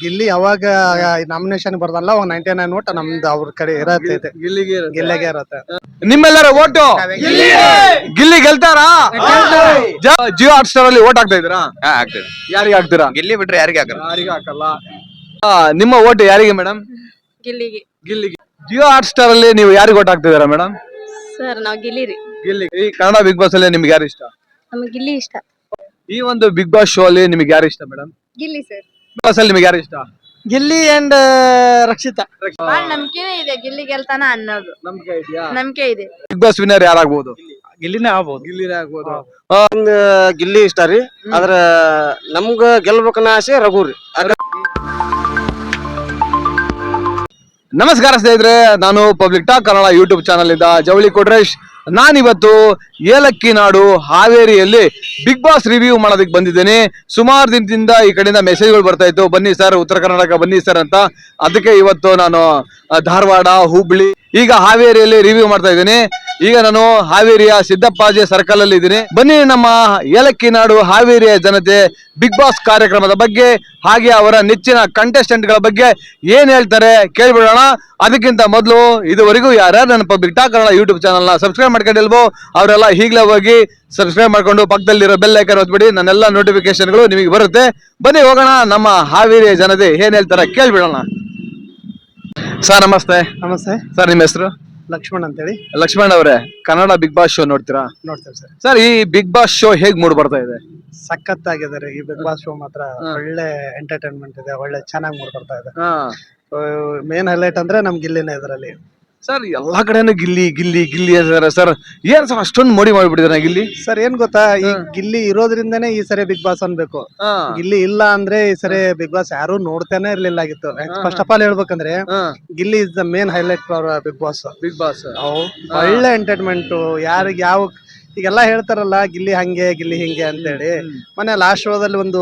ಗಿಲ್ಲಿ ಯಾವಾಗ ನಾಮಿನೇಷನ್ ಬರ್ದಲ್ಲ ಅವಾಗ ninety nine vote ನಮ್ದು ಅವ್ರ ಕಡೆ ಇರತ್ತೈತೆ ಗಿಲ್ಲಿಗೆ ಗಿಲ್ಲಿಗೆ ಇರತ್ತೆ. ನಿಮ್ಮೆಲ್ಲರ ಓಟು? ಗಿಲ್ಲಿ! ಗೆಲ್ತಾರಾ? ಜ- ಜಿಯೋ ಹಾಟ್ ಸ್ಟಾರ್ ಅಲ್ಲಿ ಓಟ್ ಹಾಕ್ತಾ ಇದ್ದೀರಾ? ಹಾ ಆಗ್ತದೆ ಯಾರಿಗೆ ಹಾಕ್ತೀರಾ? ಗಿಲ್ಲಿ ಬಿಟ್ರೆ ಯಾರಿಗೆ ಹಾಕಲ್ಲ? ಯಾರಿಗೆ ಹಾಕಲ್ಲ? ಆ, ನಿಮ್ಮ ಓಟ್ ಯಾರಿಗೆ ಮೇಡಮ್ ಗಿಲ್ಲಿಗೆ. ಗಿಲ್ಲಿಗೆ. ಜಿಯೋ ಹಾಟ್ ಸ್ಟಾರ್ ಅಲ್ಲಿ ನೀವು ಯಾರಿಗೆ ಓಟ್ ಹಾಕ್ತಿದ್ದೀರಾ ಮೇಡಮ್ ಸರ್ ನಾವು ಗಿಲ್ಲಿರಿ ಗಿಲ್ಲಿ. ಈ ಕನ್ನಡ ಬಿಗ್ ಬಾಸ್ ಅಲ್ಲಿ ನಿಮ್ಗೆ ಯಾರು ಇಷ್ಟ? ನಮಗೆ ಗಿಲ್ಲಿ ಇಷ್ಟ. ಈ ಒಂದು ಬಿಗ್ ಬಾಸ್ ಶೋ ಅಲ್ಲಿ ನಿಮ್ಗೆ ಯಾರು ಇಷ್ಟ ಮೇಡಮ್ ಗಿಲ್ಲಿ ಸರ್. ಅಲ್ಲಿ ನಿಮಗೆ ಯಾರು ಇಷ್ಟ? ಗಿಲ್ಲಿ ಅಂಡ್ ರಕ್ಷಿತಾ. ಬಾಳ ನಂಬಿಕೆನೇ ಇದೆ ಗಿಲ್ಲಿ ಗೆಲ್ತಾನ ಅನ್ನೋದು. ಇದೆಯಾ? ನಂಬಿಕೆ ಇದೆ. ಬಿಗ್ ಬಾಸ್ ವಿನ್ನರ್ ಯಾರಾಗ್ಬೋದು? ಗಿಲ್ಲಿನೇ ಆಗ್ಬೋದು. ಗಿಲ್ಲಿನೇ ಆಗ್ಬೋದು. ಗಿಲ್ಲಿ ಇಷ್ಟ ರೀ. ಆದ್ರ ನಮ್ಗ ಗೆಲ್ಬೇಕನ್ನ ಆಸೆ ರಘು ರೀ. ನಮಸ್ಕಾರ ಸ್ನೇಹಿತರೆ, ನಾನು public talk Kannada YouTube channel ಇಂದ ಜವಳಿ ಕೊಟ್ರೇಶ್. ನಾನಿವತ್ತು ಏಲಕ್ಕಿ ನಾಡು ಹಾವೇರಿಯಲ್ಲಿ ಬಿಗ್ ಬಾಸ್ ರಿವ್ಯೂ ಮಾಡೋದಕ್ಕೆ ಬಂದಿದ್ದೇನೆ. ಸುಮಾರು ದಿನದಿಂದ ಈ ಕಡೆಯಿಂದ ಮೆಸೇಜ್ಗಳು ಬರ್ತಾ ಇತ್ತು. ಬನ್ನಿ ಸರ್ ಉತ್ತರ ಕರ್ನಾಟಕ ಬನ್ನಿ ಸರ್ ಅಂತ. ಅದಕ್ಕೆ ಇವತ್ತು ನಾನು ಧಾರವಾಡ, ಹುಬ್ಳಿ ಈಗ ಹಾವೇರಿಯಲ್ಲಿ ರಿವ್ಯೂ ಮಾಡ್ತಾ ಇದ್ದೀನಿ. ಈಗ ನಾನು ಹಾವೇರಿಯ ಸಿದ್ದಪ್ಪಾಜಿ ಸರ್ಕಲ್ ಅಲ್ಲಿ ಇದ್ದೀನಿ. ಬನ್ನಿ ನಮ್ಮ ಏಲಕ್ಕಿ ನಾಡು ಹಾವೇರಿಯ ಜನತೆ ಬಿಗ್ ಬಾಸ್ ಕಾರ್ಯಕ್ರಮದ ಬಗ್ಗೆ ಹಾಗೆ ಅವರ ನೆಚ್ಚಿನ ಕಂಟೆಸ್ಟೆಂಟ್ಗಳ ಬಗ್ಗೆ ಏನ್ ಹೇಳ್ತಾರೆ ಕೇಳ್ಬಿಡೋಣ. ಅದಕ್ಕಿಂತ ಮೊದಲು ಇದುವರೆಗೂ ಯಾರ್ಯಾರು ನನ್ನ ಪಬ್ಲಿಕ್ ಟಾಕ್ ಕನ್ನಡ ಯೂಟ್ಯೂಬ್ ಚಾನಲ್ನ ಸಬ್ಸ್ಕ್ರೈಬ್ ಮಾಡ್ಕೊಂಡಿಲ್ವೋ ಅವರೆಲ್ಲ ಈಗಲೇ ಹೋಗಿ ಸಬ್ಸ್ಕ್ರೈಬ್ ಮಾಡ್ಕೊಂಡು ಪಕ್ಕದಲ್ಲಿರೋ ಬೆಲ್ ಐಕನ್ ಒತ್ಬಿಡಿ ನನ್ನೆಲ್ಲ ನೋಟಿಫಿಕೇಶನ್ಗಳು ನಿಮಗೆ ಬರುತ್ತೆ. ಬನ್ನಿ ಹೋಗೋಣ ನಮ್ಮ ಹಾವೇರಿಯ ಜನತೆ ಏನ್ ಹೇಳ್ತಾರೆ ಕೇಳ್ಬಿಡೋಣ. ಸರ್ ನಮಸ್ತೆ. ನಮಸ್ತೆ. ಸರ್ ನಿಮ್ಮ ಹೆಸರು? ಲಕ್ಷ್ಮಣ್ ಅಂತೇಳಿ. ಲಕ್ಷ್ಮಣ್ ಅವರೇ ಕನ್ನಡ ಬಿಗ್ ಬಾಸ್ ಶೋ ನೋಡ್ತೀರಾ? ನೋಡ್ತೇವೆ ಸರ್. ಸರ್ ಈ ಬಿಗ್ ಬಾಸ್ ಶೋ ಹೇಗ್ ಮೂಡ್ ಬರ್ತಾ ಇದೆ? ಸಖತ್ ರೀ ಈ ಬಿಗ್ ಬಾಸ್ ಶೋ ಮಾತ್ರ. ಒಳ್ಳೆ ಎಂಟರ್ಟೈನ್ಮೆಂಟ್ ಇದೆ ಒಳ್ಳೆ ಚೆನ್ನಾಗಿ ಮೂಡ್ ಬರ್ತಾ ಇದೆ. ಮೇನ್ ಹೈಲೈಟ್ ಅಂದ್ರೆ ನಮ್ಗೆ ಇಲ್ಲಿನ ಇದರಲ್ಲಿ. ಸರ್ ಎಲ್ಲಾ ಕಡೆನೂ ಗಿಲ್ಲಿ ಗಿಲ್ಲಿ ಗಿಲ್ಲಿ ಅಂತಾರೆ ಸರ್. ಏನ್ ಸರ್ ಅಷ್ಟೊಂದು ಮೋಡಿ ಮಾಡಿಬಿಟ್ಟಿದಾರೆ ಗಿಲ್ಲಿ? ಸರ್ ಏನ್ ಗೊತ್ತಾ? ಈ ಗಿಲ್ಲಿ ಇರೋದ್ರಿಂದನೇ ಈ ಸರಿ ಬಿಗ್ ಬಾಸ್ ಅನ್ಬೇಕು. ಗಿಲ್ಲಿ ಇಲ್ಲ ಅಂದ್ರೆ ಈ ಸರಿ ಬಿಗ್ ಬಾಸ್ ಯಾರು ನೋಡ್ತಾನೆ ಇರ್ಲಿಲ್ಲ ಆಗಿತ್ತು. ಫಸ್ಟ್ ಆಫ್ ಆಲ್ ಹೇಳ್ಬೇಕಂದ್ರೆ Gilli is the main highlight for big boss. Big boss. ಒಳ್ಳೆ ಎಂಟರ್ಟೈನ್ಮೆಂಟ್ ಯಾರಿಗೆ ಯಾವ ಈಗೆಲ್ಲ ಹೇಳ್ತಾರಲ್ಲ ಗಿಲ್ಲಿ ಹಂಗೆ ಗಿಲ್ಲಿ ಹಿಂಗೆ ಅಂತೇಳಿ. ಮೊನ್ನೆ ಲಾಸ್ಟ್ ಶೋದಲ್ಲಿ ಒಂದು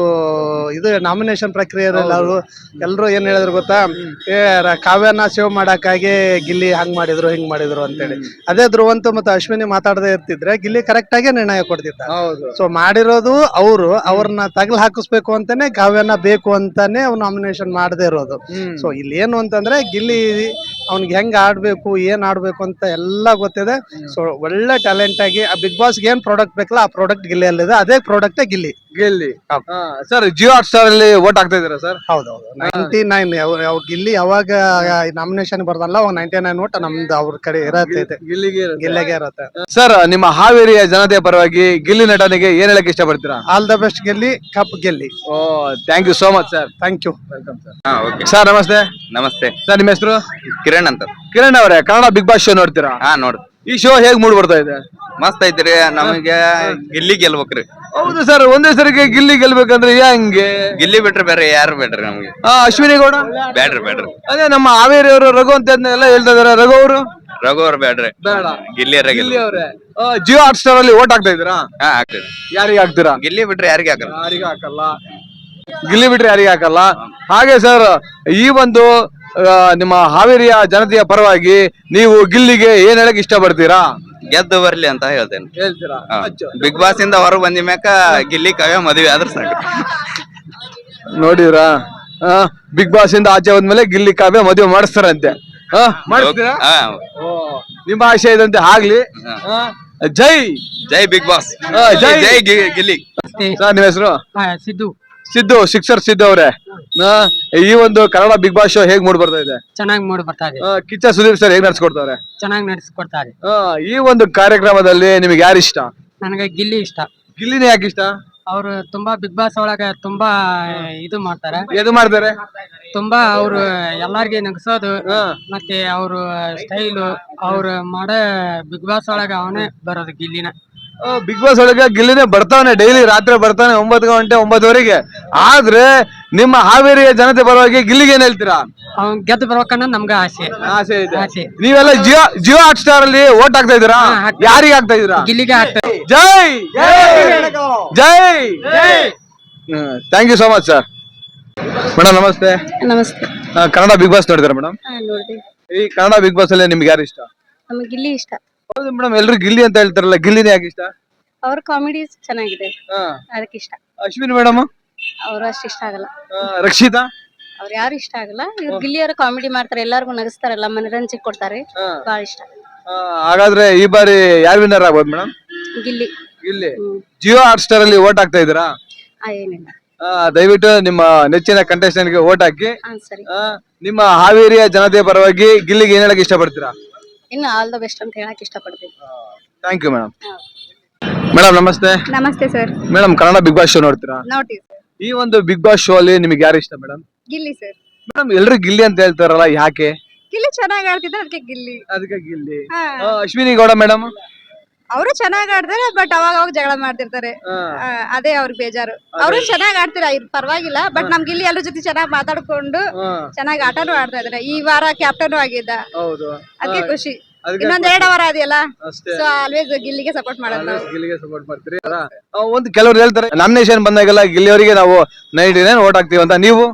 ಇದು ನಾಮಿನೇಷನ್ ಪ್ರಕ್ರಿಯೆಯಲ್ಲಿ ಅವರು ಎಲ್ಲರೂ ಏನ್ ಹೇಳಿದ್ರು ಗೊತ್ತಾ? ಏ ರ- ಕಾವ್ಯನ ಸೇವ್ ಮಾಡಕ್ಕಾಗಿ ಗಿಲ್ಲಿ ಹಂಗ್ ಮಾಡಿದ್ರು ಹಿಂಗ್ ಮಾಡಿದ್ರು ಅಂತೇಳಿ. ಅದೇ ಧ್ರುವಂತ ಮತ್ತು ಅಶ್ವಿನಿ ಮಾತಾಡದೇ ಇರ್ತಿದ್ರೆ ಗಿಲ್ಲಿ ಕರೆಕ್ಟ್ ಆಗಿ ನಿರ್ಣಯ ಕೊಡ್ತಿದ್ದ. ಹೌದು. ಸೊ ಮಾಡಿರೋದು ಅವರು ಅವ್ರನ್ನ ತಗಲ್ ಹಾಕಿಸ್ಬೇಕು ಅಂತಾನೆ ಕಾವ್ಯನ ಬೇಕು ಅಂತಾನೆ ಅವ್ನು ನಾಮಿನೇಷನ್ ಮಾಡದೇ ಇರೋದು. ಸೊ ಇಲ್ಲಿ ಏನು ಅಂತಂದ್ರೆ ಗಿಲ್ಲಿ ಅವ್ನಿಗೆ ಹೆಂಗ್ ಆಡ್ಬೇಕು ಏನ್ ಆಡ್ಬೇಕು ಅಂತ ಎಲ್ಲ ಗೊತ್ತಿದೆ. ಸೊ ಒಳ್ಳೆ ಟ್ಯಾಲೆಂಟ್ ಆಗಿ ಆ ಬಿಗ್ ಬಾಸ್ ಏನ್ ಪ್ರಾಡಕ್ಟ್ ಬೇಕಲ್ಲ ಆ ಪ್ರಾಡಕ್ಟ್ ಗಿಲ್ಲಿ ಅಲ್ಲಿದೆ. ಅದೇ product Gilli. Gilli. Sir Jio Hotstar ಅಲ್ಲಿ ಓಟ್ ಹಾಕ್ತಾ ಇದೀರಾ ಸರ್? ಹೌದೌದು ನೈನ್ಟಿ ನೈನ್ ಗಿಲ್ಲಿ ಯಾವಾಗ ನಾಮಿನೇಷನ್ ಬರ್ದಲ್ಲ ಅವಾಗ ನೈನ್ಟಿ ನೈನ್ ಓಟ್ ನಮ್ದು ಅವ್ರ ಕಡೆ ಇರತ್ತೈತೆ ಗಿಲ್ಲಿಗೆ ಗಿಲ್ಲಿಗೆ ಇರತ್ತೆ. ಸರ್ ನಿಮ್ಮ ಹಾವೇರಿಯ ಜನತೆಯ ಪರವಾಗಿ ಗಿಲ್ಲಿ ನಟನಿಗೆ ಏನ್ ಹೇಳಕ್ ಇಷ್ಟಪಡ್ತೀರಾ? ಆಲ್ ದ ಬೆಸ್ಟ್ ಗೆಲ್ಲಿ ಕಪ್ ಗೆಲ್ಲಿ. ಓ thank you so much sir thank you welcome sir ಹಾ ಓಕೆ ಸರ್ ನಮಸ್ತೆ. ನಮಸ್ತೆ. ಸರ್ ನಿಮ್ಮ ಹೆಸರು? ಕಿರಣ್ ಅಂತ. ಕಿರಣ್ ಅವರೇ ಕನ್ನಡ ಬಿಗ್ ಬಾಸ್ ಶೋ ನೋಡ್ತೀರಾ? ಹಾ ನೋಡ್ ಈ ಶೋ ಹೇಗ್ ಮೂಡ್ ಬರ್ತಾ ಇದೆ? ಮಸ್ತ್ ಐತ್ರಿ ನಮಗೆ ಗಿಲ್ಲಿ ಗೆಲ್ಬೇಕ್ರಿ. ಹೌದು ಸರ್ ಒಂದೇ ಸರಿಗೆ ಗಿಲ್ಲಿ ಗೆಲ್ಬೇಕಂದ್ರೆ ಹೆಂಗೆ? ಗಿಲ್ಲಿ ಬಿಟ್ರೆ ಬೇರೆ ಯಾರು ಬೇಡ್ರಿ ನಮ್ಗೆ. ಆ, ಅಶ್ವಿನಿ ಗೌಡ? ಬೇಡ್ರಿ ಬೇಡ್ರಿ. ಅದೇ ನಮ್ಮ ಹಾವೇರಿ ಅವರು ರಘು ಅಂತ ಎಲ್ಲ ಹೇಳ್ತಾ ಇದಾರೆ. ರಘು ಅವರು? ರಘು ಅವ್ರು ಬೇಡ್ರಿ. ಬೇಡ. ಗಿಲ್ಲಿ ಗಿಲ್ಲಿ ಅವ್ರೆ. ಜಿಯೋ ಹಾಟ್ ಸ್ಟಾರ್ ಅಲ್ಲಿ ಓಟ್ ಹಾಕ್ತಾ ಇದ್ದೀರಾ? ಹಾ ಯಾರಿಗೆ ಹಾಕ್ತೀರಾ? ಗಿಲ್ಲಿ ಬಿಟ್ರೆ ಯಾರಿಗೆ ಹಾಕಲ್ಲ. ಯಾರಿಗೆ ಹಾಕಲ್ಲ. ಗಿಲ್ಲಿ ಬಿಟ್ರೆ ಯಾರಿಗೆ ಹಾಕಲ್ಲ? ಹಾಗೆ ಸರ್ ಈ ಒಂದು ನಿಮ್ಮ ಹಾವೇರಿಯ ಜನತೆಯ ಪರವಾಗಿ ನೀವು ಗಿಲ್ಲಿಗೆ ಏನ್ ಹೇಳಕ್ ಇಷ್ಟಪಡ್ತೀರಾ? ಗೆದ್ದು ಬರ್ಲಿ ಅಂತ ಹೇಳ್ತೇನೆ. ಹೇಳ್ತೀರಾ? ಬಿಗ್ ಬಾಸ್ ಇಂದ ಹೊರಗೆ ಬಂದ ಮ್ಯಾಕ ಗಿಲ್ಲಿ ಕಾವ್ಯ ಮದುವೆ ಆದ್ರೆ ಸಾಕು. ನೋಡಿದ್ರಾ? ಬಿಗ್ ಬಾಸ್ ಇಂದ ಆಚೆ ಹೋದ್ಮೇಲೆ ಗಿಲ್ಲಿ ಕಾವ್ಯ ಮದುವೆ ಮಾಡಿಸ್ತಾರಂತೆ. ಆ, ಮಾಡಿಸ್ತೀರಾ? ಹಾ. ಓ, ನಿಮ್ಮ ಆಶಯ ಇದಂತೆ ಆಗ್ಲಿ. ಆ, ಜೈ. ಜೈ ಬಿಗ್ ಬಾಸ್ ಆ, ಜೈ. ಜೈ ಗಿ- ಗಿಲ್ಲಿ. ಸರ್ ನಿಮ್ಮ ಹೆಸರು? ಸಿದ್ದು. ಸಿದ್ದು ಶಿಕ್ಷರ್ ಸಿದ್ದು ಅವರೇ. ಈ ಒಂದು ಕನ್ನಡ ಬಿಗ್ ಬಾಸ್ ಶೋ ಹೇಗ್ ಮೂಡ್ ಬರ್ತಾ ಇದೆ? ಚೆನ್ನಾಗಿ ಮೂಡ್ ಬರ್ತಾ ಇದೆ. ಆ, ಕಿಚ್ಚ ಸುದೀಪ್ ಸರ್ ಹೇಗ್ ನಡ್ಸ್ಕೊಡ್ತಾರೆ ಚೆನ್ನಾಗಿ ನಡೆಸಿಕೊಡ್ತಾರೆ ಆ, ಈ ಒಂದು ಕಾರ್ಯಕ್ರಮದಲ್ಲಿ ನಿಮ್ಗೆ ಯಾರು ಇಷ್ಟ? ನನಗೆ ಗಿಲ್ಲಿ ಇಷ್ಟ. ಗಿಲ್ಲಿನೇ ಯಾಕೆ ಇಷ್ಟ? ಅವರು ತುಂಬಾ ಬಿಗ್ ಬಾಸ್ ಒಳಗ ತುಂಬಾ ಇದು ಮಾಡ್ತಾರೆ. ಎದು ಮಾಡ್ತಾರೆ? ತುಂಬಾ ಅವರು ಎಲ್ಲಾರ್ಗೆ ನಗಸೋದು. ಮತ್ತೆ ಅವರು ಸ್ಟೈಲು ಅವ್ರು ಮಾಡೋ ಬಿಗ್ ಬಾಸ್ ಒಳಗ ಅವನೇ ಬರೋದು ಗಿಲ್ಲಿನ. ಬಿಗ್ ಬಾಸ್ ಒಳಗೆ ಗಿಲ್ಲಿನೇ ಬರ್ತಾವನೆ ಡೈಲಿ ರಾತ್ರಿ ಬರ್ತಾನೆ ಒಂಬತ್ತು ಗಂಟೆ ಒಂಬತ್ತುವರೆಗೆ. ಆದ್ರೆ ನಿಮ್ಮ ಹಾವೇರಿಯ ಜನತೆ ಪರವಾಗಿ ಗಿಲ್ಲಿಗೆ ಏನ್ ಹೇಳ್ತೀರಾ? ಅವ್ನ್ ಗೆದ್ದು ಬರ್ಬೇಕನ್ನೋದು ನಮ್ಗೆ ಆಸೆ. ಆಸೆ ಇದೆ. ಆಸೆ. ನೀವೆಲ್ಲ ಜಿಯೋ ಜಿಯೋ ಹಾಟ್ ಸ್ಟಾರ್ ಅಲ್ಲಿ ಓಟ್ ಹಾಕ್ತಾ ಇದೀರಾ ಯಾರಿಗೆ ಹಾಕ್ತಾ ಇದೀರಾ ಗಿಲ್ಲಿಗೆ ಆಗ್ತದೆ ಜೈ! ಜೈ! Thank you so much sir madam ನಮಸ್ತೆ. ನಮಸ್ತೆ. ಆ, ಕನ್ನಡ ಬಿಗ್ ಬಾಸ್ ನೋಡಿದಾರೆ ಮೇಡಮ್ ಈ ಕನ್ನಡ ಬಿಗ್ ಬಾಸ್ ಅಲ್ಲಿ ನಿಮ್ಗೆ ಯಾರು ಇಷ್ಟ? ನಮಗೆ ಇಲ್ಲಿ ಇಷ್ಟ. ಹೌದು ಮೇಡಮ್ ಎಲ್ರು ಗಿಲ್ಲಿ ಅಂತ ಹೇಳ್ತಾರಲ್ಲ ಗಿಲ್ಲಿನೇ ಯಾಕೆ ಇಷ್ಟ? ಅವ್ರ ಕಾಮಿಡಿ ಚೆನ್ನಾಗಿದೆ. ಹಾ. ಅದಕ್ಕೆ ಇಷ್ಟ. ಅಶ್ವಿನಿ ಮೇಡಮ್ ಅವ್ರು ಅಷ್ಟು ಇಷ್ಟ ಆಗಲ್ಲ. ರಕ್ಷಿತಾ? ಅವ್ರು ಯಾರು ಇಷ್ಟ ಆಗಲ್ಲ. ಇವ್ರು ಗಿಲ್ಲಿಯವರು ಕಾಮಿಡಿ ಮಾಡ್ತಾರೆ ಎಲ್ಲಾರ್ಗು ನಗಿಸ್ತಾರಲ್ಲ ಮನರಂಜನೆ ಕೊಡ್ತಾರೆ ಬಹಳ ಇಷ್ಟ. ಹಾಗಾದ್ರೆ ಈ ಬಾರಿ ಯಾರು ವಿನ್ನರ್ ಆಗ್ಬೋದು ಮೇಡಮ್ ಗಿಲ್ಲಿ. ಗಿಲ್ಲಿ. ಹ್ಮ್. ಜಿಯೋ ಹಾಟ್ ಸ್ಟಾರ್ ಅಲ್ಲಿ ಓಟ್ ಹಾಕ್ತಾ ಇದ್ದೀರಾ? ಆ, ಏನಿಲ್ಲ. ಆ, ದಯವಿಟ್ಟು ನಿಮ್ಮ ನೆಚ್ಚಿನ ಕಂಟೆಸ್ಟೆಂಟ್ಗೆ ಓಟ್ ಹಾಕಿ. ಹಾ ಸರಿ. ಆ, ನಿಮ್ಮ ಹಾವೇರಿಯ ಜನತೆಯ ಪರವಾಗಿ ಗಿಲ್ಲಿಗೆ ಏನ್ ಹೇಳಕ್ ಇಷ್ಟಪಡ್ತೀರಾ? ಇನ್ನು ಆಲ್ ದ ಬೆಸ್ಟ್ ಅಂತ ಹೇಳಕ್ ಇಷ್ಟಪಡ್ತೀನಿ. ಥ್ಯಾಂಕ್ ಯು ಮೇಡಮ್ ಮೇಡಮ್ ನಮಸ್ತೆ. ನಮಸ್ತೆ sir madam Kannada big boss show ನೋಡ್ತೀರಾ? ನೋಡ್ತೀವಿ ಸರ್ ಈ ಒಂದು ಬಿಗ್ ಬಾಸ್ ಶೋ ಅಲ್ಲಿ ನಿಮಗೆ ಯಾರು ಇಷ್ಟ ಮೇಡಮ್ ಗಿಲ್ಲಿ ಸರ್ ಮೇಡಮ್ ಎಲ್ರು ಗಿಲ್ಲಿ ಅಂತ ಹೇಳ್ತಾರಲ್ಲ ಯಾಕೆ? ಗಿಲ್ಲಿ ಚೆನ್ನಾಗಿ ಆಡ್ತಿದ್ರೆ ಅದಕ್ಕೆ ಗಿಲ್ಲಿ. ಅದಕ್ಕೆ ಗಿಲ್ಲಿ. ಆ, ಅಶ್ವಿನಿ ಗೌಡ ಮೇಡಮ್ ಅವರು ಚೆನ್ನಾಗಿ ಆಡ್ತಾರೆ ಬಟ್ ಅವಾಗ ಅವಾಗ ಜಗಳ ಮಾಡ್ತಿರ್ತಾರೆ. ಆ, ಅದೇ ಅವ್ರ ಬೇಜಾರು. ಅವರು ಚೆನ್ನಾಗಿ ಆಡ್ತೀರ ಪರವಾಗಿಲ್ಲ ಬಟ್ ನಮ್ಗೆ ಇಲ್ಲಿ ಎಲ್ಲರ ಜೊತೆ ಚೆನ್ನಾಗಿ ಮಾತಾಡ್ಕೊಂಡು ಚೆನ್ನಾಗಿ ಆಟನು ಆಡ್ತಾ ಇದಾರೆ ಈ ವಾರ ಕ್ಯಾಪ್ಟನ್ ಆಗಿದ್ದ. ಹೌದು. ಅದಕ್ಕೆ ಖುಷಿ. ಅದಕ್ಕೆ ಇನ್ನೊಂದ್ ಎರಡ್ ಅವರ್ ಅದೆಯಲ್ಲ ಅಷ್ಟೇ. ಸೊ ಆಲ್ವೇಸ್ ಗಿಲ್ಲಿಗೆ ಸಪೋರ್ಟ್ ಮಾಡೋದು ನಾವು. ಗಿಲ್ಲಿಗೆ ಸಪೋರ್ಟ್ ಮಾಡ್ತೀರಿ. ಆ, ಒಂದು ಕೆಲವರು ಹೇಳ್ತಾರೆ ನಾಮಿನೇಷನ್ ಬಂದಾಗೆಲ್ಲ ಗಿಲ್ಲಿಯವರಿಗೆ ನಾವು ನೈಂಟಿ ನೈನ್ ಓಟ್ ಹಾಕ್ತೀವಿ ಅಂತ. ನೀವು?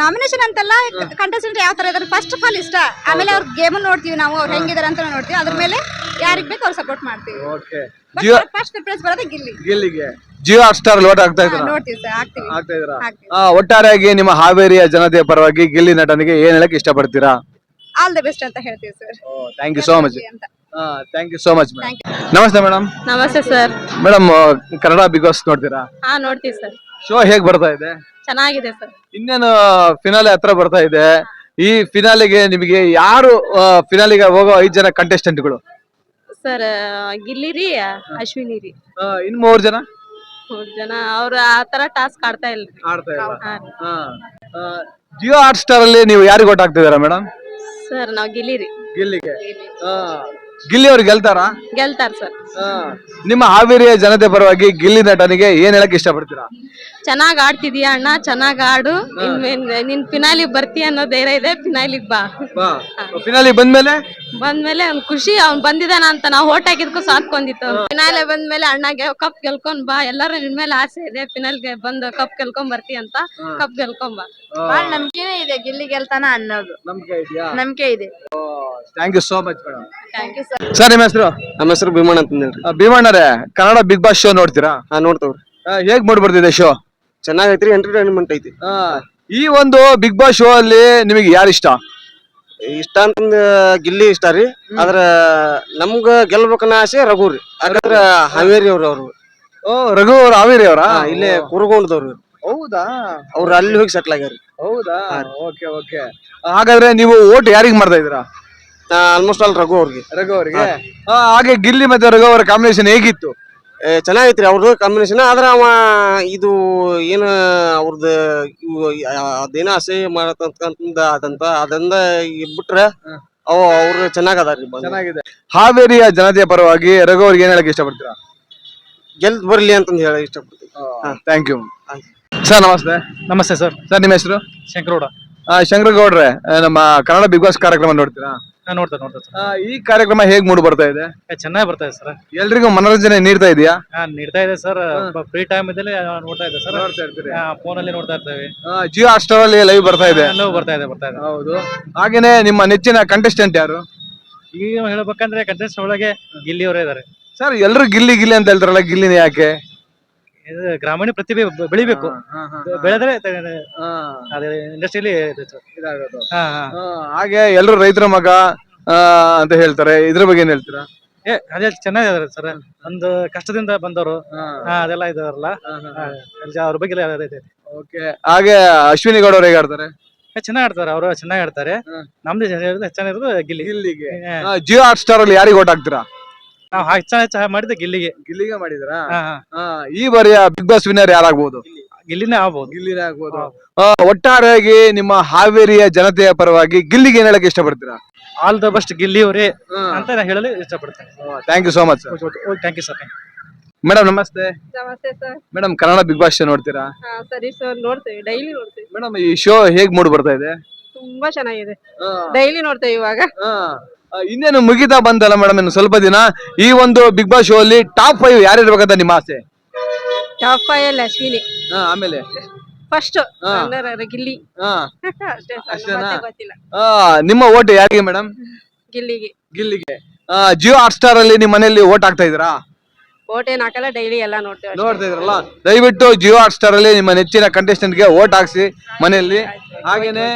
ನಾಮಿನೇಷನ್ ಅಂತಲ್ಲ ಕಂಟೆಸ್ಟೆಂಟ್ ಯಾವ ತರ ಇದಾರೆ? ಫಸ್ಟ್ ಆಫ್ ಆಲ್ ಇಷ್ಟ. ಆಮೇಲೆ ಅವ್ರ ಗೇಮ್ ನೋಡ್ತೀವಿ ನಾವು ಅವ್ರು ಹೆಂಗಿದಾರೆ ಅಂತ ನೋಡ್ತೀವಿ. ಅದ್ರ ಮೇಲೆ ಯಾರಿಗ್ ಬೇಕು ಅವ್ರು ಸಪೋರ್ಟ್ ಮಾಡ್ತೀವಿ. ಓಕೆ ಜಿಯೋ ಫಸ್ಟ್ ಪ್ರಿಫರೆನ್ಸ್ ಬರೋದೇ ಗಿಲ್ಲಿ. ಗಿಲ್ಲಿಗೆ. ಜಿಯೋ ಹಾಟ್ ಸ್ಟಾರ್ ಲೋಟ್ ನೋಡ್ತೀವಿ ಸರ್ ಆಗ್ತಾ ಆ, ಒಟ್ಟಾರೆಯಾಗಿ ನಿಮ್ಮ ಹಾವೇರಿಯ ಜನತೆಯ ಪರವಾಗಿ ಗಿಲ್ಲಿ ನಟನಿಗೆ ಏನ್ ಹೇಳಕ್ ಇಷ್ಟಪಡ್ತೀರಾ? ಆಲ್ ದ ಬೆಸ್ಟ್ ಅಂತ ಹೇಳ್ತೀವಿ sir. Thank you so much ಅಂತ ಥ್ಯಾಂಕ್ ಯು ಸೋ ಮಚ್ ನಮಸ್ತೆ ಮೇಡಮ್ ನಮಸ್ತೆ sir madam Kannada big boss ನೋಡ್ತೀರಾ? ಹಾ ನೋಡ್ತೀವಿ ಸರ್ ಶೋ ಹೇಗ್ ಬರ್ತಾ ಇದೆ? ಚೆನ್ನಾಗಿದೆ ಸರ್. ಇನ್ನೇನು ಫಿನಾಲೆ ಹತ್ರ ಬರ್ತಾ ಇದೆ. ಈ ಫಿನಾಲೆಗೆ ನಿಮಗೆ ಯಾರು ಫಿನಾಲಿಗೆ ಹೋಗೋ ಐದ್ ಜನ ಕಂಟೆಸ್ಟೆಂಟ್ಗಳು ಸರ್ ಗಿಲ್ಲಿರಿ ಅಶ್ವಿನಿ ರೀ. ಇನ್ ಮೂರ್ ಜನ? ಮೂರ್ ಜನ. ಅವ್ರ ಆ ತರ ಟಾಸ್ಕ್ ಆಡ್ತಾ ಇಲ್ರಿ ಆಡ್ತಾ ಇಲ್ಲ. ಜಿಯೋ ಹಾಟ್ ಸ್ಟಾರ್ ಅಲ್ಲಿ ನೀವು ಯಾರಿಗೆ ಓಟ್ ಹಾಕ್ತಿದ್ದೀರಾ ಮೇಡಮ್ ಸರ್ ನಾವ್ ಗಿಲ್ಲಿ ರೀ. ಗಿಲ್ಲಿಗೆ. ಗಿಲ್ಲಿ ಅವ್ರು ಗೆಲ್ತಾರಾ? ಗೆಲ್ತಾರ ಸರ್. ನಿಮ್ಮ ಹಾವೇರಿಯ ಜನತೆ ಪರವಾಗಿ ಗಿಲ್ಲಿ ನಟನಿಗೆ ಏನ್ ಹೇಳಕ್ ಇಷ್ಟಪಡ್ತೀರಾ? ಚೆನ್ನಾಗ್ ಆಡ್ತಿದೀಯ ಅಣ್ಣ? ಚೆನ್ನಾಗ್ ಆಡು. ನಿನ್ ಫಿನಾಲಿ ಬರ್ತೀಯ ಅನ್ನೋ ಧೈರ್ಯ ಇದೆ. ಫಿನಾಲಿಗ್ ಬಾ. ಫಿನಾಲಿ ಬಂದ್ಮೇಲೆ? ಬಂದ್ಮೇಲೆ ಅವ್ನ್ ಖುಷಿ ಅವ್ನ್ ಬಂದಿದಾನ ಅಂತ ನಾವ್ ಓಟ್ ಹಾಕಿದ್ಕು ಸಾತ್ಕೊಂಡಿತ್ತು ಫಿನಾಲೆ ಬಂದ್ಮೇಲೆ ಅಣ್ಣಗೆ ಕಪ್ ಗೆಲ್ಕೊಂಡ್ ಬಾ. ಎಲ್ಲಾರು ನಿನ್ ಮೇಲೆ ಆಸೆ ಇದೆ. ಫಿನಾಲ್ಗೆ ಬಂದು ಕಪ್ ಗೆಲ್ಕೊಂಡ್ ಬರ್ತಿ ಅಂತ ಕಪ್ ಗೆಲ್ಕೊಂಡ್ ಬಾ. ಬಾಳ ನಂಬಿಕೆನೇ ಇದೆ ಗಿಲ್ಲಿ ಗೆಲ್ತಾನ ಅನ್ನೋದು. ನಂಬಿಕೆ ಇದೆ. Thank you so much madam thank you sir sir ನಿಮ್ಮ ಹೆಸರು? ನಮ್ಮ ಹೆಸರು ಭೀಮಣ್ಣ ಅಂತ ಭೀಮಣ್ಣರೇ ಕನ್ನಡ ಬಿಗ್ ಬಾಸ್ ಶೋ ನೋಡ್ತೀರಾ? ಹಾ ನೋಡ್ತೇವ್ರಿ. ಹೇಗ್ ಮೂಡ್ ಬರ್ತಿದೆ ಶೋ ಚೆನ್ನಾಗೈತ್ರಿ ಎಂಟರ್ಟೈನ್ಮೆಂಟ್ ಐತಿ. ಈ ಒಂದು ಬಿಗ್ ಬಾಸ್ ಶೋ ಅಲ್ಲಿ ನಿಮಗೆ ಯಾರು ಇಷ್ಟ? ಇಷ್ಟ ಅಂತಂದ ಗಿಲ್ಲಿ ಇಷ್ಟ ರೀ. ಆದ್ರ ನಮ್ಗ ಗೆಲ್ಬೇಕನ್ನ ಆಸೆ ರಘು ರೀ. ಯಾಕಂದ್ರ ಹಾವೇರಿ ಅವ್ರ ಅವ್ರು. ಓ ರಘು ಅವ್ರ ಹಾವೇರಿ ಅವರ? ಇಲ್ಲೇ ಕುರುಗೊಂಡದವ್ರು ಹೌದಾ? ಅವ್ರು ಅಲ್ಲಿ ಹೋಗಿ ಸೆಟ್ಲ್ ಆಗ್ಯಾರ ಹೌದಾ? Okay okay. ಹಾಗಾದ್ರೆ ನೀವು ಓಟ್ ಯಾರಿಗ್ ಮಾಡ್ತಾ ಇದ್ದೀರಾ? ಆಲ್ಮೋಸ್ಟ್ ಆಲ್ ರಘು ಅವ್ರಿಗೆ. ರಘು ಅವ್ರಿಗೆ? ಹಾಗೆ ಗಿಲ್ಲಿ ಮತ್ತೆ ರಘು ಅವರ ಕಾಂಬಿನೇಷನ್ ಹೇಗಿತ್ತು? ಚೆನ್ನಾಗೈತ್ರಿ ಅವ್ರದ್ದು ಕಾಂಬಿನೇಷನ್ ಆದ್ರ ಅವ ಇದು ಏನು ಅವ್ರದ್ದು ಅದೇನೋ ಆಸೆ ಮಾಡತಂತ ಅದಂತ ಅದನ್ನ ಬಿಟ್ರ ಅವ ಅವ್ರು ಚೆನ್ನಾಗ್ ಅದಾರ್ರಿ ಬಂದು. ಚೆನ್ನಾಗಿದೆ. ಹಾವೇರಿಯ ಜನತೆಯ ಪರವಾಗಿ ರಘು ಅವ್ರಿಗೆ ಏನ್ ಹೇಳಕ್ ಇಷ್ಟಪಡ್ತೀರಾ? ಗೆಲ್ತ್ ಬರ್ಲಿ ಅಂತಂದ್ ಹೇಳಕ್ ಇಷ್ಟಪಡ್ತೀವಿ ಥ್ಯಾಂಕ್ ಯು ಸರ್ ನಮಸ್ತೆ. ನಮಸ್ತೆ ಸರ್. ಸರ್ ನಿಮ್ಮ ಹೆಸರು? ಶಂಕರಗೌಡ. ಶಂಕರಗೌಡ್ರೆ ಆ, ನಮ್ಮ ಕನ್ನಡ ಬಿಗ್ ಬಾಸ್ ಕಾರ್ಯಕ್ರಮ ನೋಡ್ತೀರಾ? ನೋಡ್ತಾ ನೋಡ್ತಾ ಸರ್. ಆ, ಈ ಕಾರ್ಯಕ್ರಮ ಹೇಗ್ ಮೂಡ್ ಬರ್ತಾ ಇದೆ? ಚೆನ್ನಾಗಿ ಬರ್ತಾ ಇದೆ ಸರ್. ಎಲ್ರಿಗೂ ಮನೋರಂಜನೆ ನೀಡ್ತಾ ಇದೆಯಾ? ಹಾ, ನೀಡ್ತಾ ಇದೆ ಸರ್. ಫ್ರೀ ಟೈಮ್ ಇದ್ದಲ್ಲಿ ನೋಡ್ತಾ ಇದೆ ಸರ್. ಫೋನ್ ಅಲ್ಲಿ ನೋಡ್ತಾ ಇರ್ತೇವೆ. ಜಿಯೋ ಹಾಟ್ಸ್ಟಾರ್ ಅಲ್ಲಿ ಲೈವ್ ಬರ್ತಾ ಇದೆ. ಎಲ್ಲವೂ ಬರ್ತಾ ಇದೆ ಬರ್ತಾ ಇದೆ. ಹೌದು. ಹಾಗೇನೆ ನಿಮ್ಮ ನೆಚ್ಚಿನ ಕಂಟೆಸ್ಟೆಂಟ್ ಯಾರು? ಈಗ ಹೇಳ್ಬೇಕಂದ್ರೆ ಕಂಟೆಸ್ಟ್ ಒಳಗೆ ಗಿಲ್ಲಿ ಅವರೇ ಇದಾರೆ ಸರ್ ಎಲ್ರು ಗಿಲ್ಲಿ ಗಿಲ್ಲಿ ಅಂತ ಹೇಳ್ತಾರಲ್ಲ ಗಿಲ್ಲಿನ ಯಾಕೆ? ಇದು ಗ್ರಾಮೀಣ ಪ್ರತಿಭೆ ಬೆ- ಬೆಳಿಬೇಕು. ಬೆಳೆದ್ರೆ ಇಂಡಸ್ಟ್ರಿಯಲ್ಲಿ ಹಾ. ಹಾ ಆ, ಹಾಗೆ ಎಲ್ರು ರೈತರ ಮಗ ಆ, ಅಂತ ಹೇಳ್ತಾರೆ. ಇದ್ರ ಬಗ್ಗೆ ಏನ್ ಹೇಳ್ತೀರಾ? ಏ ಅದೇ ಚೆನ್ನಾಗಿದ್ದಾರೆ ಸರ್. ಒಂದು ಕಷ್ಟದಿಂದ ಬಂದವರು ಹಾ. ಅದೆಲ್ಲ ಇದಾರಲ್ಲ. ಹಾ, ಅವ್ರ ಬಗ್ಗೆ ಎಲ್ಲ ಇದೆ. ಹಾಗೆ ಅಶ್ವಿನಿ ಗೌಡ ಅವ್ರು ಹೇಗಾಡ್ತಾರೆ ಏ, ಚೆನ್ನಾಗ್ ಆಡ್ತಾರೆ. ಅವರು ಚೆನ್ನಾಗಿ ಆಡ್ತಾರೆ. ಹ್ಮ್. ನಮ್ದು ಚೆನ್ನಾಗಿರೋದು ಗಿಲ್ಲಿ. ಗಿಲ್ಲಿಗೆ. ಹಾ. ಜಿಯೋ ಹಾಟ್ಸ್ಟಾರ್ ಅಲ್ಲಿ ಯಾರಿಗೆ ಓಟ್ ಹಾಕ್ತೀರಾ? ನಾವು ಹೆಚ್ಚಾಗಿ ಹೆಚ್ಚಾಗಿ ಮಾಡಿದ ಗಿಲ್ಲಿಗೆ. ಗಿಲ್ಲಿಗೆ ಮಾಡಿದ್ರ? ಹಾ ಹಾ. ಈ ಬಾರಿಯ ಬಿಗ್ ಬಾಸ್ ವಿನ್ನರ್ ಯಾರಾಗ್ಬೋದು? ಗಿಲ್ಲಿನೇ ಆಗ್ಬೋದು. ಗಿಲ್ಲಿನೇ ಆಗ್ಬೋದು. ಆ, ಒಟ್ಟಾರೆಯಾಗಿ ನಿಮ್ಮ ಹಾವೇರಿಯ ಜನತೆಯ ಪರವಾಗಿ ಗಿಲ್ಲಿಗೆ ಏನ್ ಹೇಳಕ್ ಇಷ್ಟಪಡ್ತೀರಾ? ಆಲ್ ದ ಬೆಸ್ಟ್ ಗಿಲ್ಲಿ ಅವರೇ ಅಂತ ನಾನು ಹೇಳಲು ಇಷ್ಟಪಡ್ತೇನೆ. Thank you so much sir thank you sir madam ನಮಸ್ತೆ. ನಮಸ್ತೆ sir madam Kannada big boss show ನೋಡ್ತೀರಾ? ಹಾ ಸರಿ ಸರ್ ನೋಡ್ತೇವೆ ಡೈಲಿ ನೋಡ್ತೇವೆ. ಮೇಡಮ್ ಈ ಶೋ ಹೇಗ್ ಮೂಡ್ ಬರ್ತಾ ಇದೆ? ತುಂಬಾ ಚೆನ್ನಾಗಿದೆ. ಡೈಲಿ ನೋಡ್ತೇವೆ ಇವಾಗ. ಇನ್ನೇನು ಮುಗಿತಾ ಬಂತಲ್ಲ ಮೇಡಮ್ ಇನ್ನು ಸ್ವಲ್ಪ ದಿನ ಈ ಒಂದು ಬಿಗ್ ಬಾಸ್ ಶೋ ಅಲ್ಲಿ ಟಾಪ್ ಫೈವ್ ಯಾರು ಇರ್ಬೇಕಂತ ನಿಮ್ಮ ಆಸೆ? ಟಾಪ್ ಫೈವ್ ಅಲ್ಲಿ ಅಶ್ವಿನಿ. ಆ, ಆಮೇಲೆ? ಫಸ್ಟ್ ಹಾ. ಗಿಲ್ಲಿ. ಆ, ಅಷ್ಟೇ sir, ಅಷ್ಟೇನಾ? ಮತ್ತೆ ಗೊತ್ತಿಲ್ಲ. ಆ, ನಿಮ್ಮ ಓಟ್ ಯಾರಿಗೆ ಮೇಡಮ್ ಗಿಲ್ಲಿಗೆ. ಗಿಲ್ಲಿಗೆ. ಜಿಯೋ ಹಾಟ್ ಸ್ಟಾರ್ ಅಲ್ಲಿ ನಿಮ್ಮ ಮನೆಯಲ್ಲಿ ಓಟ್ ಹಾಕ್ತಾ ಇದೀರಾ ಓಟ್ ಏನ್ ಹಾಕಲ್ಲ ಡೈಲಿ ಎಲ್ಲ ನೋಡ್ತೇವೆ. ನೋಡ್ತಾ ಇದ್ರಲ್ಲ ದಯವಿಟ್ಟು ಜಿಯೋ ಹಾಟ್ ಸ್ಟಾರ್ ಅಲ್ಲಿ ನಿಮ್ಮ ನೆಚ್ಚಿನ ಕಂಟೆಸ್ಟೆಂಟ್ಗೆ ಓಟ್ ಹಾಕ್ಸಿ ಮನೆಯಲ್ಲಿ. ಹಾಗೇನೆ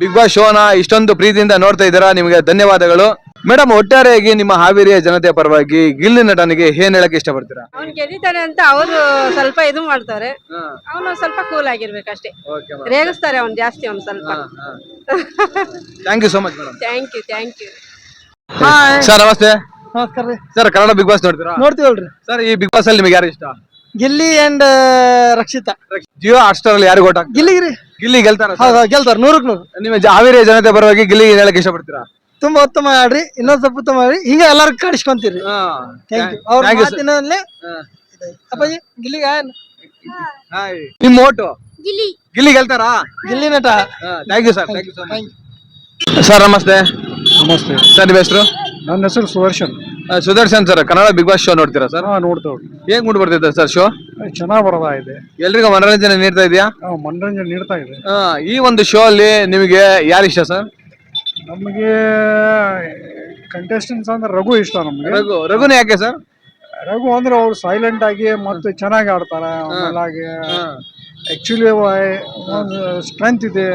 ಬಿಗ್ ಬಾಸ್ ಶೋನ ಇಷ್ಟೊಂದು ಪ್ರೀತಿಯಿಂದ ನೋಡ್ತಾ ಇದ್ದೀರಾ ನಿಮಗೆ ಧನ್ಯವಾದಗಳು. ಮೇಡಮ್ ಒಟ್ಟಾರೆಯಾಗಿ ನಿಮ್ಮ ಹಾವೇರಿಯ ಜನತೆ ಪರವಾಗಿ ಗಿಲ್ಲಿ ನಟನಿಗೆ ಏನ್ ಹೇಳಕ್ ಇಷ್ಟಪಡ್ತೀರಾ? ಅವ್ನ್ ಗೆದ್ದಿದ್ದಾನೆ ಅಂತ ಅವರು ಸ್ವಲ್ಪ ಇದು ಮಾಡ್ತಾರೆ. ಅವನು ಸ್ವಲ್ಪ ಕೂಲ್ ಆಗಿರ್ಬೇಕಷ್ಟೇ. ರೇಗಿಸ್ತಾರೆ ಅವ್ನು ಜಾಸ್ತಿ ಅವ್ನು ಸ್ವಲ್ಪ. Thank you so much madam thank you thank you sir ನಮಸ್ತೆ. ನಮಸ್ಕಾರ ರೀ. ಸರ್ ಕನ್ನಡ ಬಿಗ್ ಬಾಸ್ ನೋಡ್ತೀರಾ? ನೋಡ್ತೀವಲ್ರಿ. ಸರ್ ಈ ಬಿಗ್ ಬಾಸ್ ಅಲ್ಲಿ ನಿಮಗೆ ಯಾರು ಇಷ್ಟ? ಗಿಲ್ಲಿ ಅಂಡ್ ರಕ್ಷಿತಾ. ಜಿಯೋ ಹಾಟ್ಸ್ಟಾರ್ ಅಲ್ಲಿ ಯಾರು ಓಟ್ ಗಿಲ್ಲಿಗ್ರಿ ಗಿಲ್ಲಿಗೆ ಗಿಲ್ಲಿ ಗೆಲ್ತಾರ ಹೌದು ಗೆಲ್ತಾರ. ನೂರಕ್ ನೂರು. ನಿಮ್ಮ ಜ- ಹಾವೇರಿಯ ಜನತೆ ಪರವಾಗಿ ಗಿಲ್ಲಿ ಏನ್ ಹೇಳಕ್ ಇಷ್ಟಪಡ್ತೀರಾ? ತುಂಬಾ ಉತ್ತಮ ಆಡ್ರಿ. ಇನ್ನೊಂದ್ ಸ್ವಲ್ಪ ಉತ್ತಮ ಆಡ್ರಿ. ಹಿಂಗ ಎಲ್ಲಾರು ಕಾಡಿಸ್ಕೊಂತೀರಿ. ಥ್ಯಾಂಕ್ ಯು ಅವ್ರ Thank you, sir. ಮಾತಿನಲ್ಲೇ ಅಪ್ಪಾಜಿ ಗಿಲ್ಲಿಗ ನಿಮ್ಮ vote Gilli. Gilli ಗೆಲ್ತಾರಾ? Gilli Nata. Thank you sir thank you so much sir ನಮಸ್ತೆ. ನಮಸ್ತೆ. ಸರ್ ನಿಮ್ಮ ಹೆಸರು? ನನ್ನ ಹೆಸರು Sudarshan. Sudarshan sir Kannada big boss show ನೋಡ್ತೀರಾ ಸರ್ ಹಾ ನೋಡ್ತೇವ್ರಿ ಹೇಗ್ ಮೂಡ್ ಬರ್ತಿದ್ದ ಸರ್ ಶೋ ಚೆನ್ನಾಗಿ ಬರದಾ ಇದೆ. ಎಲ್ರಿಗೂ ಮನೋರಂಜನೆ ನೀಡ್ತಾ ಇದೆಯಾ? ಆ, ಮನರಂಜನೆ ನೀಡ್ತಾ ಇದೆ. ಈ ಒಂದು ಶೋ ಅಲ್ಲಿ ನಿಮಗೆ ಯಾರು ಇಷ್ಟ ಸರ್ ನಮಗೆ ಕಂಟೆಸ್ಟೆಂಟ್ಸ್ ಅಂದ್ರೆ ರಘು ಇಷ್ಟ ನಮಗೆ. ರಘು ರಘುನ ಯಾಕೆ ಸರ್ ರಘು ಅಂದ್ರೆ ಅವ್ರು ಸೈಲೆಂಟ್ ಆಗಿ ಮತ್ತೆ ಚೆನ್ನಾಗಿ ಆಡ್ತಾರೆ ಆಮೇಲೆ ಒಂದು ಸ್ಟ್ರೆಂತ್ ಇದೆ.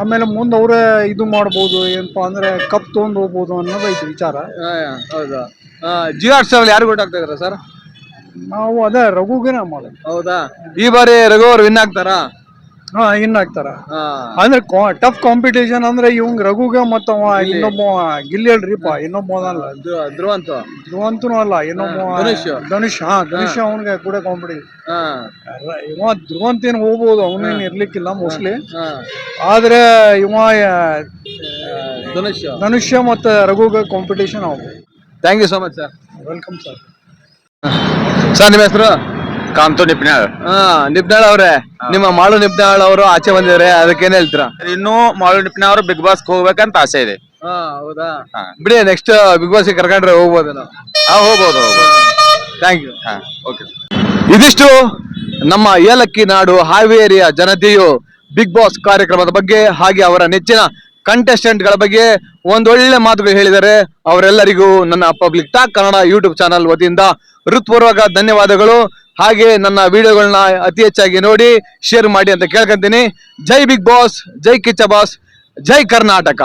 ಆಮೇಲೆ ಮುಂದೆ ಅವರೇ ಇದು ಮಾಡ್ಬೋದು ಏನಪ್ಪಾ ಅಂದ್ರೆ ಕಪ್ ತೊಗೊಂಡು ಹೋಗ್ಬೋದು ಅನ್ನೋದೈತಿ ವಿಚಾರ. ಹೌದಾ. ಜಿ ಆರ್ ಯಾರು ಗೊತ್ತಾಗ್ತಾ ಇದ್ದಾರೆ ಇದಾರೆ ಸರ್ ನಾವು ಅದೇ ರಘುಗೇನೆ ಮಾಡೋದು ಹೌದಾ? ಈ ಬಾರಿ ರಘು ಅವ್ರು ವಿನ್ ಆಗ್ತಾರಾ? ಹಾ ಇನ್ ಆಗ್ತಾರ. ಅಂದ್ರೆ ಟಫ್ ಕಾಂಪಿಟೇಷನ್ ಅಂದ್ರೆ ಇವಂಗ್ ರಘುಗ ಮತ್ತ ಅವ ಇನ್ನೊಬ್ಬ ಗಿಲ್ಲಿ ಹೇಳ್ರಿಪ್ಪ ಇನ್ನೊಬ್ಬ ಅಲ್ಲ. ಧ್ರುವಂತ. ಧ್ರುವಂತನೂ ಅಲ್ಲ ಇನ್ನೊಬ್ಬ ಧನುಷ್. ಧನುಷ್ ಹಾ ಧನುಷ್ ಅವನ್ಗೆ ಕೂಡ ಕಾಂಪಿಟೇಷನ್ ಇವ ಧ್ರುವಂತ ಏನ್ ಹೋಗ್ಬೋದು ಅವನೇನ್ ಇರ್ಲಿಕ್ಕಿಲ್ಲ ಮೋಸ್ಟ್ಲಿ ಆದ್ರೆ ಇವ ಧನುಷ್ಯ ಧನುಷ್. ಮತ್ತೆ ರಘುಗ ಕಾಂಪಿಟೇಷನ್ ಆಗ್ಬೋದು. Thank you so much sir welcome sir sir ನಿಮ್ಮ ಹೆಸರು? ಕಾಂತು ನಿಪ್ನಾಳ್. ಹಾ ನಿಪ್ನಾಳ್ ಅವ್ರೆ. ನಿಮ್ಮ ಮಾಳು ನಿಪ್ನಾಳ್ ಅವರು ಆಚೆ ಬಂದಿದ್ದಾರೆ ಅದಕ್ಕೇನ್ ಹೇಳ್ತೀರಾ? ಇನ್ನು ಮಾಳು ನಿಪ್ನಾಳ್ ಬಿಗ್ ಬಾಸ್ ಹೋಗ್ಬೇಕಂತ ಆಸೆ ಇದೆ. ಹಾ ಹೌದಾ? ಹಾ. ಬಿಡಿ ನೆಕ್ಸ್ಟ್ ಬಿಗ್ ಬಾಸ್ ಕರ್ಕೊಂಡ್ರೆ ಹೋಗ್ಬೋದು ಹಾ ಹೋಗ್ಬೋದು ಹೋಗ್ಬೋದು. ಥ್ಯಾಂಕ್ ಯು ಹಾ ಓಕೆ ಇದಿಷ್ಟು ನಮ್ಮ ಏಲಕ್ಕಿ ನಾಡು ಹಾವೇರಿಯ ಜನತೆಯು ಬಿಗ್ ಬಾಸ್ ಕಾರ್ಯಕ್ರಮದ ಬಗ್ಗೆ ಹಾಗೆ ಅವರ ನೆಚ್ಚಿನ ಕಂಟೆಸ್ಟೆಂಟ್ಗಳ ಬಗ್ಗೆ ಒಂದೊಳ್ಳೆ ಮಾತುಗಳು ಹೇಳಿದ್ದಾರೆ. ಅವರೆಲ್ಲರಿಗೂ ನನ್ನ public talk Kannada YouTube channel ವತಿಯಿಂದ ಹೃತ್ಪೂರ್ವಕ ಧನ್ಯವಾದಗಳು. ಹಾಗೆ ನನ್ನ ವಿಡಿಯೋಗಳನ್ನ ಅತಿ ಹೆಚ್ಚಾಗಿ ನೋಡಿ ಶೇರ್ ಮಾಡಿ ಅಂತ ಕೇಳ್ಕೊಂತೀನಿ. ಜೈ ಬಿಗ್ ಬಾಸ್ ಜೈ ಕಿಚ್ಚ ಬಾಸ್ ಜೈ ಕರ್ನಾಟಕ